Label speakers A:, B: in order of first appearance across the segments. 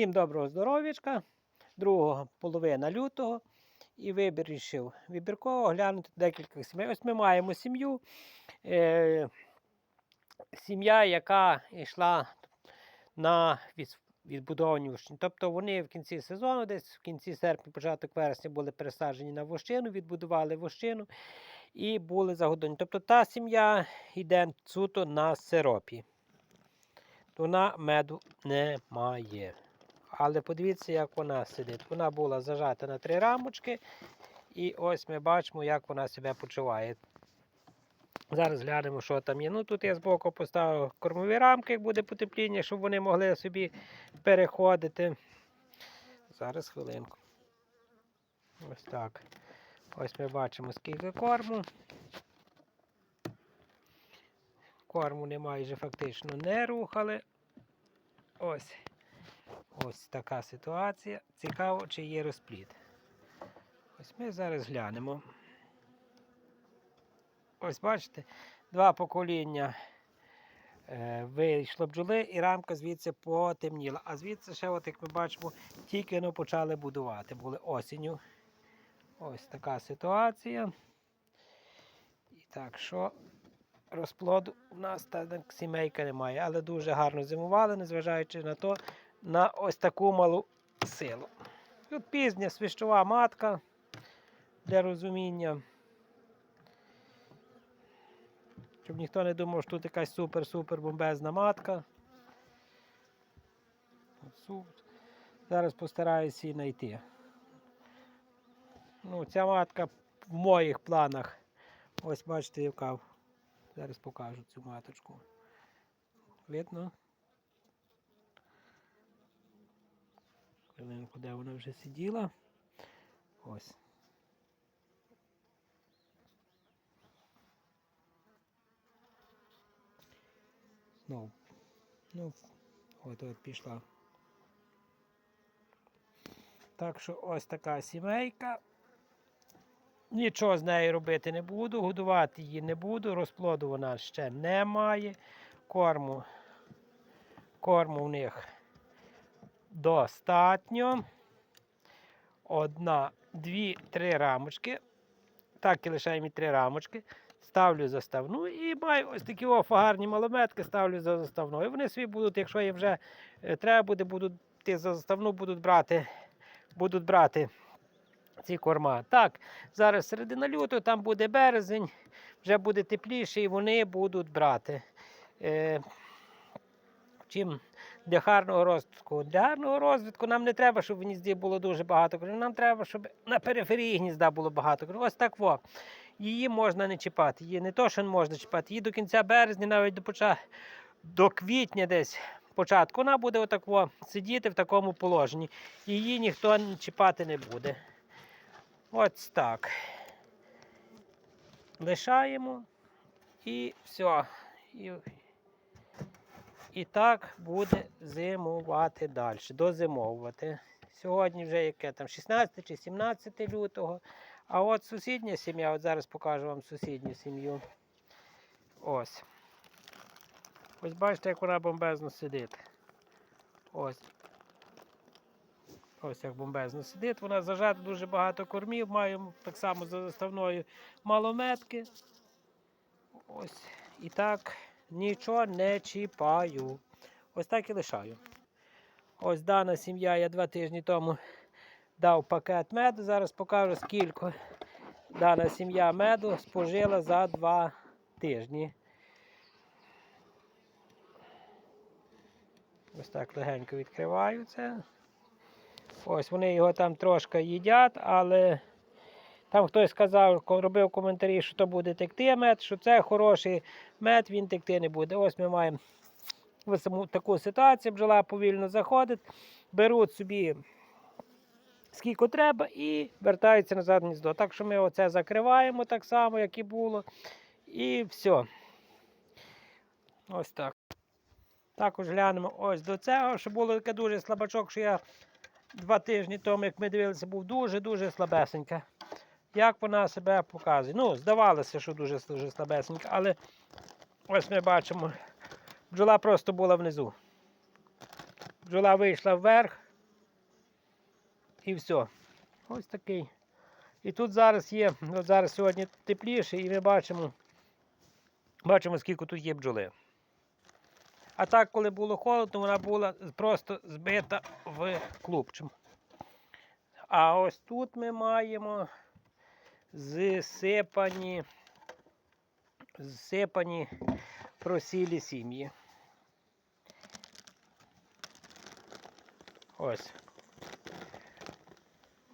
A: Всім доброго здоров'ячка, другого половина лютого. І вибір рішив вибірково оглянути декілька сімей. Ось ми маємо сім'ю. Е, сім'я, яка йшла на від, відбудовані вощини. Тобто вони в кінці сезону, десь в кінці серпня, початок вересня були пересаджені на вощину, відбудували вощину і були загодовані. Тобто та сім'я йде суто на сиропі. Вона меду немає. Але подивіться, як вона сидить. Вона була зажата на три рамочки. І ось ми бачимо, як вона себе почуває. Зараз глянемо, що там є. Ну тут я збоку поставив кормові рамки, як буде потепління, щоб вони могли собі переходити. Зараз хвилинку. Ось так. Ось ми бачимо, скільки корму. Корму не майже фактично не рухали. Ось. Ось така ситуація. Цікаво, чи є розпліт. Ось ми зараз глянемо. Ось бачите, два покоління е, вийшло бджоли і рамка звідси потемніла. А звідси ще, от, як ми бачимо, тільки ну, почали будувати. Були осінню. Ось така ситуація. І так що розплоду у нас так сімейка немає, але дуже гарно зимували, незважаючи на то, на ось таку малу силу. Тут пізня свищова матка для розуміння. Щоб ніхто не думав, що тут якась супер-супер бомбезна матка. Зараз постараюся її знайти. Ну, ця матка в моїх планах. Ось бачите, яка. Зараз покажу цю маточку. Видно? Хвилинку, де вона вже сиділа. Ось. Ну, ну, от от пішла. Так що ось така сімейка. Нічого з нею робити не буду, годувати її не буду, розплоду вона ще не має. Корму, корму в них достатньо. Одна, дві, три рамочки. Так і лишаємо три рамочки. Ставлю заставну і маю ось такі о, фагарні малометки, ставлю за заставну. І вони собі будуть, якщо їм вже е, треба буде, будуть ті за заставну будуть брати, будуть брати ці корма. Так, зараз середина лютого, там буде березень, вже буде тепліше, і вони будуть брати. Е, чим для гарного розвитку. Для гарного розвитку нам не треба, щоб в гнізді було дуже багато кормів. Нам треба, щоб на периферії гнізда було багато кормів. Ось так во. Її можна не чіпати. Її не то, що не можна чіпати. Її до кінця березня, навіть до поча... до квітня десь початку. Вона буде отак сидіти в такому положенні. Її ніхто н- чіпати не буде. Ось так. Лишаємо і все. І, і так буде зимувати далі, дозимовувати. Сьогодні вже яке там 16 чи 17 лютого. А от сусідня сім'я, от зараз покажу вам сусідню сім'ю. Ось. Ось бачите, як вона бомбезно сидить. Ось. Ось як бомбезно сидить. Вона зажата дуже багато кормів. Маємо так само за заставною малометки. Ось. І так нічого не чіпаю. Ось так і лишаю. Ось дана сім'я, я два тижні тому дав пакет меду. Зараз покажу, скільки дана сім'я меду спожила за два тижні. Ось так легенько відкриваю це. Ось вони його там трошки їдять, але там хтось сказав, робив коментарі, що то буде текти мед, що це хороший мед, він текти не буде. Ось ми маємо таку ситуацію, бджола повільно заходить, беруть собі скільки треба і вертаються назад в гніздо. Так що ми оце закриваємо так само, як і було. І все. Ось так. Також глянемо ось до цього, що було таке дуже слабачок, що я два тижні тому, як ми дивилися, був дуже-дуже слабесенька. Як вона себе показує? Ну, здавалося, що дуже, дуже слабесенька, але ось ми бачимо, бджола просто була внизу. Бджола вийшла вверх, І все. Ось такий. І тут зараз є, от зараз сьогодні тепліше, і ми бачимо, бачимо, скільки тут є бджоли. А так, коли було холодно, вона була просто збита в клубчим. А ось тут ми маємо зсипані, зсипані просілі сім'ї. Ось.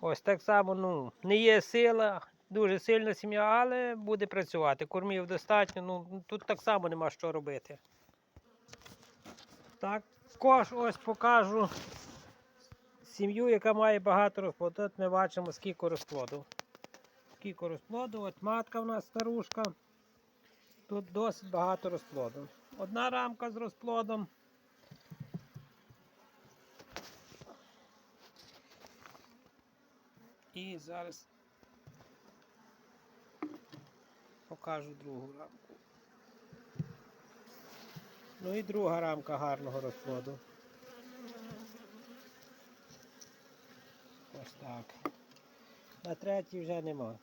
A: Ось так само, ну, не є сила, дуже сильна сім'я, але буде працювати. Кормів достатньо, ну тут так само нема що робити. Також ось покажу сім'ю, яка має багато розплоду. Тут ми бачимо, скільки розплоду. Скільки розплоду, от матка в нас старушка. Тут досить багато розплоду. Одна рамка з розплодом. І зараз покажу другу рамку. Ну і друга рамка гарного розплоду. Ось так. На третій вже нема.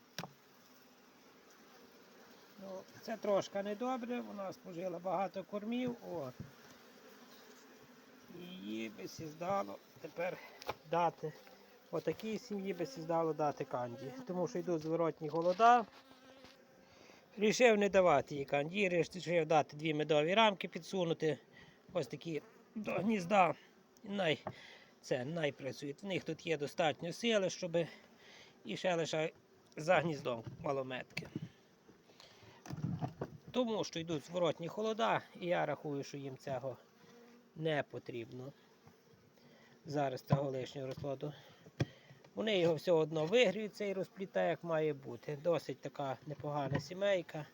A: Ну, це трошки недобре, вона спожила багато кормів. О. І Її би здало тепер дати. Отакій сім'ї би здало дати канді. Тому що йдуть зворотні голода. Рішив не давати їй канді, рішив дати дві медові рамки, підсунути. Ось такі до гнізда. Най, це най. В них тут є достатньо сили, щоб і ще лише за гніздом малометки. Тому що йдуть зворотні холода, і я рахую, що їм цього не потрібно. Зараз цього лишнього розкладу. Вони його все одно вигріють цей розпліта, як має бути. Досить така непогана сімейка.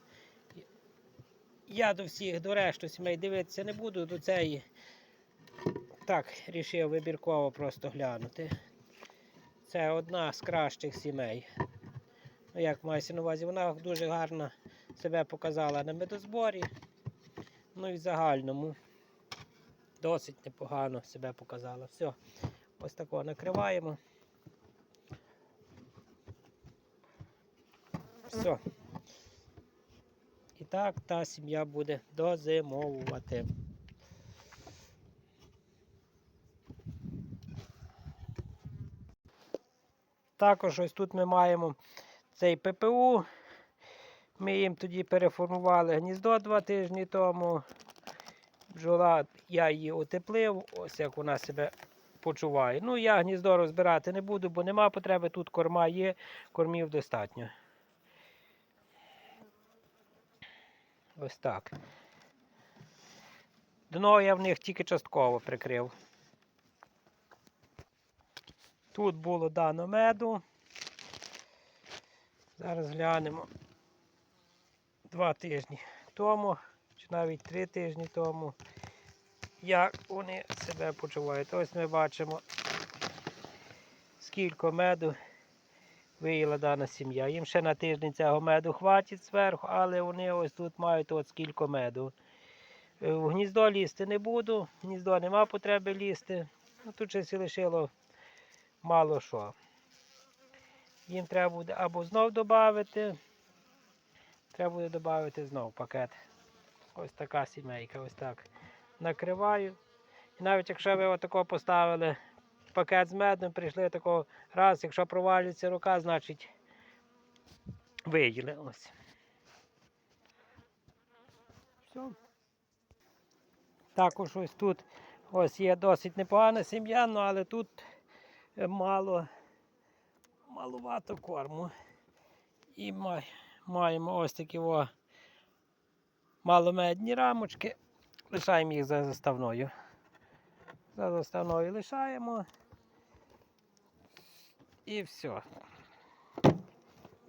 A: Я до всіх, до решти сімей дивитися не буду, до цієї так рішив вибірково просто глянути. Це одна з кращих сімей. Ну, як мається на увазі, вона дуже гарно себе показала на медозборі. Ну і в загальному досить непогано себе показала. Все, ось такого накриваємо. Все. І так та сім'я буде дозимовувати. Також ось тут ми маємо цей ППУ. Ми їм тоді переформували гніздо два тижні тому. Бджола, я її утеплив, ось як вона себе почуває. Ну, я гніздо розбирати не буду, бо нема потреби. Тут корма є, кормів достатньо. Ось так. Дно я в них тільки частково прикрив. Тут було дано меду. Зараз глянемо два тижні тому, чи навіть три тижні тому, як вони себе почувають. Ось ми бачимо, скільки меду виїла дана сім'я. Їм ще на тиждень цього меду хватить зверху, але вони ось тут мають от скільки меду. Е, В гніздо лізти не буду, в гніздо нема потреби лізти. Ну, Тут щось лишило мало що. Їм треба буде або знов додати, треба буде додати знов пакет. Ось така сімейка, ось так. Накриваю. І навіть якщо ви отако поставили пакет з медом, прийшли тако раз, якщо провалюється рука, значить виїли. Ось. Все. Також ось тут ось є досить непогана сім'я, ну але тут мало, малувато корму. І маємо ось такі о, маломедні рамочки. Лишаємо їх за заставною. За заставною лишаємо. І все.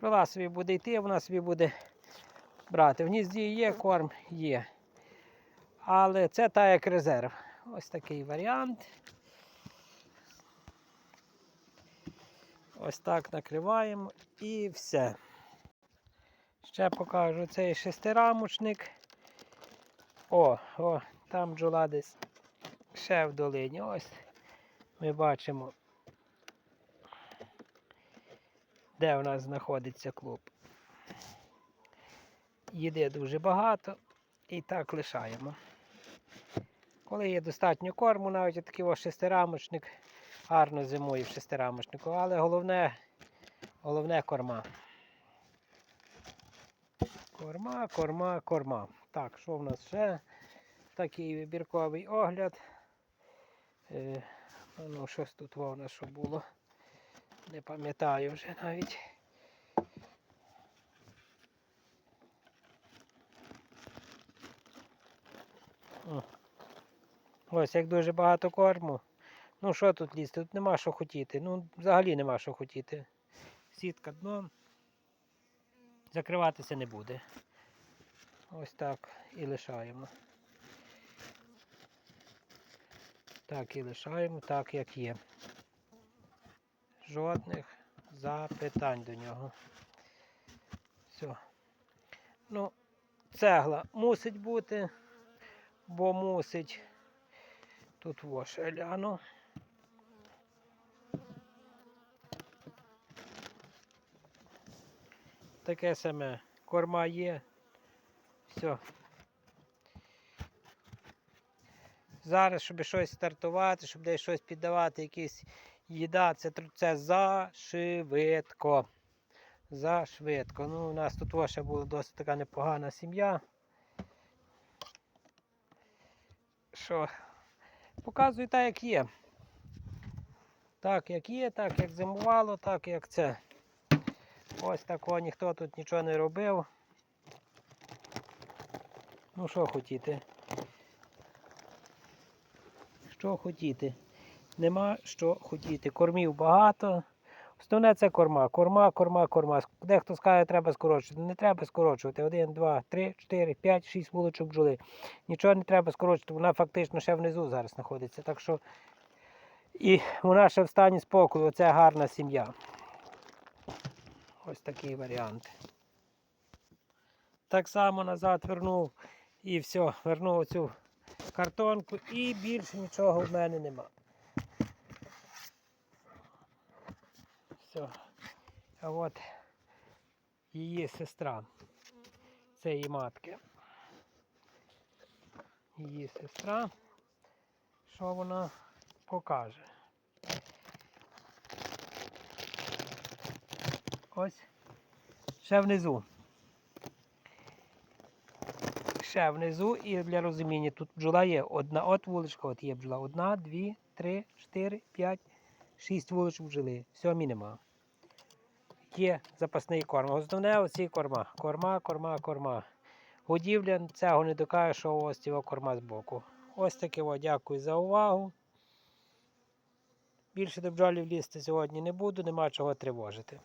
A: Пила собі буде йти, вона собі буде брати. В гнізді є корм, є. Але це та як резерв. Ось такий варіант. Ось так накриваємо і все. Ще покажу цей шестирамочник. О, о, там бджола десь ще в долині. Ось ми бачимо де у нас знаходиться клуб. Їди дуже багато і так лишаємо. Коли є достатньо корму, навіть такий шестирамочник гарно зимує в шестирамочнику, але головне, головне корма. Корма, корма, корма. Так, що в нас ще? Такий вибірковий огляд. Е, ну, щось тут в нас що було. Не пам'ятаю вже навіть. Ось як дуже багато корму. Ну що тут лізти? Тут нема що хотіти. Ну, взагалі нема що хотіти. Сітка дно. Закриватися не буде. Ось так і лишаємо. Так і лишаємо, так як є. Жодних запитань до нього. Все. Ну, цегла мусить бути, бо мусить. Тут вош гляну. Таке саме. Корма є. Все. Зараз, щоб щось стартувати, щоб десь щось піддавати, якісь їда, це, це зашвидко. Зашвидко. Ну, у нас тут ще була досить така непогана сім'я. Що? Показую так, як є. Так, як є, так як зимувало, так як це. Ось такого ніхто тут нічого не робив. Ну що хотіти? Що хотіти? Нема що хотіти. Кормів багато. Основне це корма. Корма, корма, корма. Дехто скаже, треба скорочувати. Не треба скорочувати. Один, два, три, чотири, п'ять, шість вуличок бджоли. Нічого не треба скорочувати. Вона фактично ще внизу зараз знаходиться. Так що і вона ще в стані спокою. Оце гарна сім'я. Ось такий варіант. Так само назад вернув і все, вернув оцю картонку і більше нічого в мене нема. Все. А от її сестра. Це її матки. Її сестра. Що вона покаже? Ось. Ще внизу. Ще внизу і для розуміння тут бджола є одна от вуличка, от є бджола. Одна, дві, три, чотири, п'ять, шість вуличок бджоли. Сьомі нема. Є запасний корм. Основне оці корма. Корма, корма, корма. Годівля цього не докаже, що ось цього корма збоку. Ось таке. о, Дякую за увагу. Більше до бджолів лізти сьогодні не буду, нема чого тривожити.